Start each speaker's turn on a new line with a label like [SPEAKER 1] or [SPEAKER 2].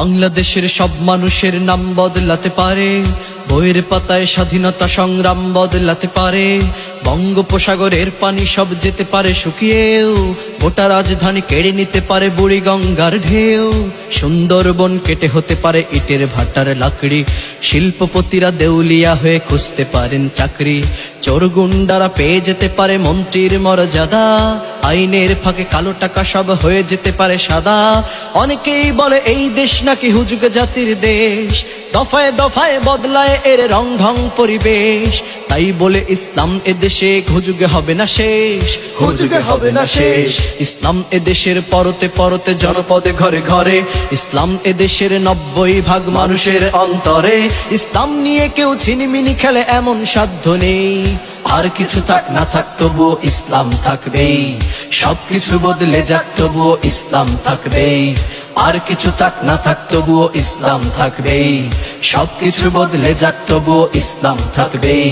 [SPEAKER 1] বাংলাদেশের সব মানুষের নাম বদলাতে পারে, বইয়ের পাতায় স্বাধীনতা সংগ্রাম বদলাতে পারে, বঙ্গোপসাগরের পানি সব যেতে পারে শুকিয়েও, গোটা রাজধানী কেড়ে নিতে পারে বুড়ি গঙ্গার ঢেউ, সুন্দরবন কেটে হতে পারে ইটের ভাটার লাকড়ি, শিল্পপতিরা দেউলিয়া হয়ে খুঁজতে পারেন চাকরি, চোরগুন্ডারা পেয়ে যেতে পারে মন্ত্রীর মর্যাদা আইনের ফাঁকে কালো টাকা সব হয়ে যেতে পারে সাদা। অনেকেই বলে এই দেশ নাকি হুজুগ জাতির দেশ। দফায় দফায় বদলায় এর রং ঢং পরিবেশ। তাই বলে ইসলাম এ দেশে হুজুগে হবে না শেষ। হুজুগে হবে না শেষ। ইসলাম এ দেশের পরতে পরতে জনপদে ঘরে ঘরে। ইসলাম এ দেশের নব্বই ভাগ মানুষের অন্তরে। ইসলাম নিয়ে কেউ ছিনিমিনি খেলে এমন সাধ্য নেই। আর কিছু থাক না থাক, তবুও ইসলাম থাকবেই। সবকিছু বদলে যাক, তবুও ইসলাম থাকবেই। আর কিছু থাক না থাক, তবুও ইসলাম থাকবেই। সবকিছু বদলে যাক, তবুও ইসলাম থাকবেই।